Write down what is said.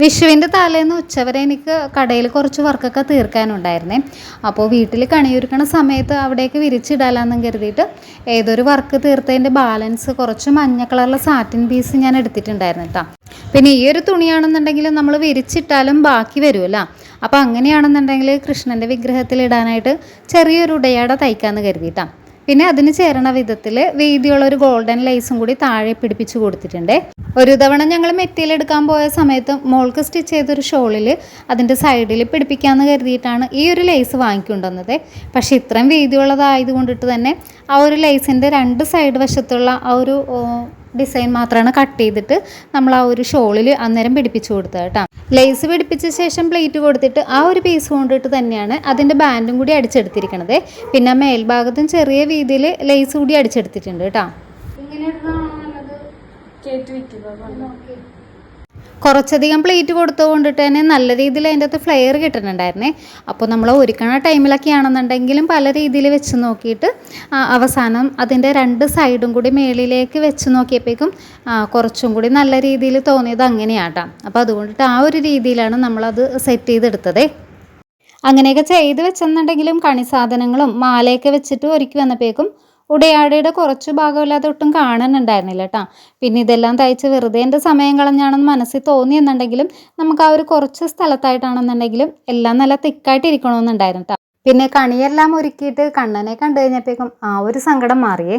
വിഷുവിന്റെ തലേന്ന് ഉച്ചവരെ എനിക്ക് കടയിൽ കുറച്ച് വർക്കൊക്കെ തീർക്കാനുണ്ടായിരുന്നേ. അപ്പോൾ വീട്ടിൽ കണിയൊരുക്കണ സമയത്ത് അവിടേക്ക് വിരിച്ചിടാലാന്നും കരുതിയിട്ട് ഏതൊരു വർക്ക് തീർത്തതിന്റെ ബാലൻസ് കുറച്ച് മഞ്ഞ കളറിലെ സാറ്റിൻ പീസ് ഞാൻ എടുത്തിട്ടുണ്ടായിരുന്നു കേട്ടോ. പിന്നെ ഈ ഒരു തുണിയാണെന്നുണ്ടെങ്കിൽ നമ്മൾ വിരിച്ചിട്ടാലും ബാക്കി വരുമല്ലോ. അപ്പോൾ അങ്ങനെയാണെന്നുണ്ടെങ്കിൽ കൃഷ്ണന്റെ വിഗ്രഹത്തിൽ ഇടാനായിട്ട് ചെറിയൊരു ഉടയാട തയ്ക്കാമെന്ന് കരുതിയിട്ടാണ്. പിന്നെ അതിന് ചേരണ വിധത്തിൽ വീതിയുള്ള ഒരു ഗോൾഡൻ ലൈസും കൂടി താഴെ പിടിപ്പിച്ച് കൊടുത്തിട്ടുണ്ട്. ഒരു തവണ ഞങ്ങൾ മെറ്റീരിയൽ എടുക്കാൻ പോയ സമയത്ത് മോൾക്ക് സ്റ്റിച്ച് ചെയ്തൊരു ഷോളിൽ അതിന്റെ സൈഡിൽ പിടിപ്പിക്കാമെന്ന് കരുതിയിട്ടാണ് ഈ ഒരു ലേസ് വാങ്ങിക്കൊണ്ടുവന്നത്. പക്ഷേ ഇത്രയും വീതിയുള്ളതായത് കൊണ്ടിട്ട് തന്നെ ആ ഒരു ലേസിന്റെ രണ്ട് സൈഡ് വശത്തുള്ള ആ ഒരു ഡിസൈൻ മാത്രമാണ് കട്ട് ചെയ്തിട്ട് നമ്മൾ ആ ഒരു ഷോളിൽ അന്നേരം പിടിപ്പിച്ചു കൊടുത്തത് കേട്ടോ. ലേസ് പിടിപ്പിച്ച ശേഷം പ്ലേറ്റ് കൊടുത്തിട്ട് ആ ഒരു പീസ് കൊണ്ടിട്ട് തന്നെയാണ് അതിന്റെ ബാൻഡും കൂടി അടിച്ചെടുത്തിരിക്കണത്. പിന്നെ മേൽഭാഗത്തും ചെറിയ രീതിയിൽ ലേസ് കൂടി അടിച്ചെടുത്തിട്ടുണ്ട് കേട്ടോ. കേട്ട് വെക്കുക കുറച്ചധികം പ്ലേറ്റ് കൊടുത്തുകൊണ്ടിട്ട് തന്നെ നല്ല രീതിയിൽ അതിന്റെ അകത്ത് ഫ്ലെയർ കിട്ടുന്നുണ്ടായിരുന്നേ. അപ്പോൾ നമ്മൾ ഒരുക്കണ ടൈമിലൊക്കെ ആണെന്നുണ്ടെങ്കിലും പല രീതിയിൽ വെച്ച് നോക്കിയിട്ട് അവസാനം അതിന്റെ രണ്ട് സൈഡും കൂടി മേളിലേക്ക് വെച്ച് നോക്കിയപ്പോഴേക്കും കുറച്ചും കൂടി നല്ല രീതിയിൽ തോന്നിയത് അങ്ങനെയാട്ടാ. അപ്പോൾ അതുകൊണ്ടിട്ട് ആ ഒരു രീതിയിലാണ് നമ്മളത് സെറ്റ് ചെയ്തെടുത്തതേ. അങ്ങനെയൊക്കെ ചെയ്ത് വെച്ചെന്നുണ്ടെങ്കിലും കണി സാധനങ്ങളും മാലയൊക്കെ വെച്ചിട്ട് ഒരുക്കി വന്നപ്പോഴേക്കും ഉടയാടയുടെ കുറച്ച് ഭാഗമില്ലാതെ ഒട്ടും കാണാനുണ്ടായിരുന്നില്ല കേട്ടോ. പിന്നെ ഇതെല്ലാം തയ്ച്ച് വെറുതെ എന്റെ സമയം കളഞ്ഞാണെന്ന് മനസ്സിൽ തോന്നിയെന്നുണ്ടെങ്കിലും നമുക്ക് ആ ഒരു കുറച്ച് സ്ഥലത്തായിട്ടാണെന്നുണ്ടെങ്കിലും എല്ലാം നല്ല തിക്കായിട്ട് ഇരിക്കണമെന്നുണ്ടായിരുന്നു കേട്ടോ. പിന്നെ കണിയെല്ലാം ഒരുക്കിയിട്ട് കണ്ണനെ കണ്ടു കഴിഞ്ഞപ്പോഴേക്കും ആ ഒരു സങ്കടം മാറിയേ.